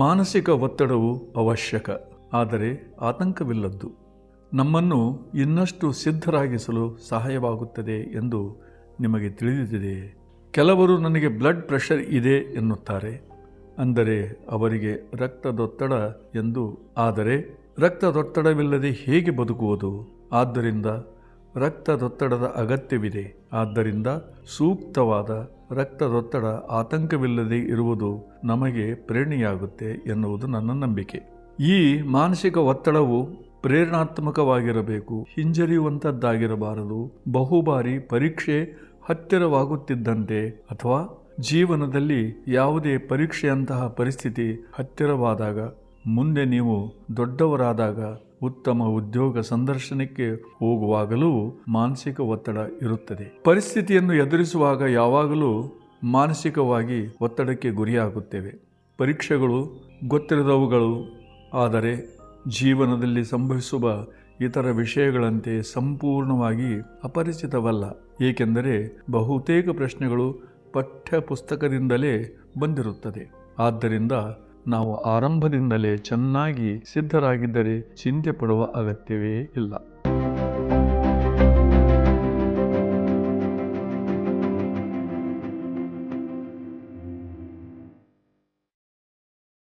ಮಾನಸಿಕ ಒತ್ತಡವು ಅವಶ್ಯಕ, ಆದರೆ ಆತಂಕವಿಲ್ಲದ್ದು. ನಮ್ಮನ್ನು ಇನ್ನಷ್ಟು ಸಿದ್ಧರಾಗಿಸಲು ಸಹಾಯವಾಗುತ್ತದೆ ಎಂದು ನಿಮಗೆ ತಿಳಿದಿದೆ ಕೆಲವರು ನನಗೆ ಬ್ಲಡ್ ಪ್ರೆಷರ್ ಇದೆ ಎನ್ನುತ್ತಾರೆ, ಅಂದರೆ ಅವರಿಗೆ ರಕ್ತದೊತ್ತಡ ಎಂದು, ಆದರೆ ರಕ್ತದೊತ್ತಡವಿಲ್ಲದೆ ಹೇಗೆ ಬದುಕುವುದು? ಆದ್ದರಿಂದ ರಕ್ತದೊತ್ತಡದ ಅಗತ್ಯವಿದೆ. ಆದ್ದರಿಂದ ಸೂಕ್ತವಾದ ರಕ್ತದೊತ್ತಡ ಆತಂಕವಿಲ್ಲದೆ ಇರುವುದು ನಮಗೆ ಪ್ರೇರಣೆಯಾಗುತ್ತೆ ಎನ್ನುವುದು ನನ್ನ ನಂಬಿಕೆ. ಈ ಮಾನಸಿಕ ಒತ್ತಡವು ಪ್ರೇರಣಾತ್ಮಕವಾಗಿರಬೇಕು, ಹಿಂಜರಿಯುವಂಥದ್ದಾಗಿರಬಾರದು. ಬಹುಬಾರಿ ಪರೀಕ್ಷೆ ಹತ್ತಿರವಾಗುತ್ತಿದ್ದಂತೆ ಅಥವಾ ಜೀವನದಲ್ಲಿ ಯಾವುದೇ ಪರೀಕ್ಷೆಯಂತಹ ಪರಿಸ್ಥಿತಿ ಹತ್ತಿರವಾದಾಗ ಮುಂದೆ ನೀವು ದೊಡ್ಡವರಾದಾಗ ಉತ್ತಮ ಉದ್ಯೋಗ ಸಂದರ್ಶನಕ್ಕೆ ಹೋಗುವಾಗಲೂ ಮಾನಸಿಕ ಒತ್ತಡ ಇರುತ್ತದೆ. ಪರಿಸ್ಥಿತಿಯನ್ನು ಎದುರಿಸುವಾಗ ಯಾವಾಗಲೂ ಮಾನಸಿಕವಾಗಿ ಒತ್ತಡಕ್ಕೆ ಗುರಿಯಾಗುತ್ತೇವೆ. ಪರೀಕ್ಷೆಗಳು ಗೊತ್ತಿರದವುಗಳು, ಆದರೆ ಜೀವನದಲ್ಲಿ ಸಂಭವಿಸುವ ಇತರ ವಿಷಯಗಳಂತೆ ಸಂಪೂರ್ಣವಾಗಿ ಅಪರಿಚಿತವಲ್ಲ. ಏಕೆಂದರೆ ಬಹುತೇಕ ಪ್ರಶ್ನೆಗಳು ಪಠ್ಯ ಪುಸ್ತಕದಿಂದಲೇ ಬಂದಿರುತ್ತದೆ. ಆದ್ದರಿಂದ ನಾವು ಆರಂಭದಿಂದಲೇ ಚೆನ್ನಾಗಿ ಸಿದ್ಧರಾಗಿದ್ದರೆ ಚಿಂತೆ ಪಡುವ ಅಗತ್ಯವೇ ಇಲ್ಲ.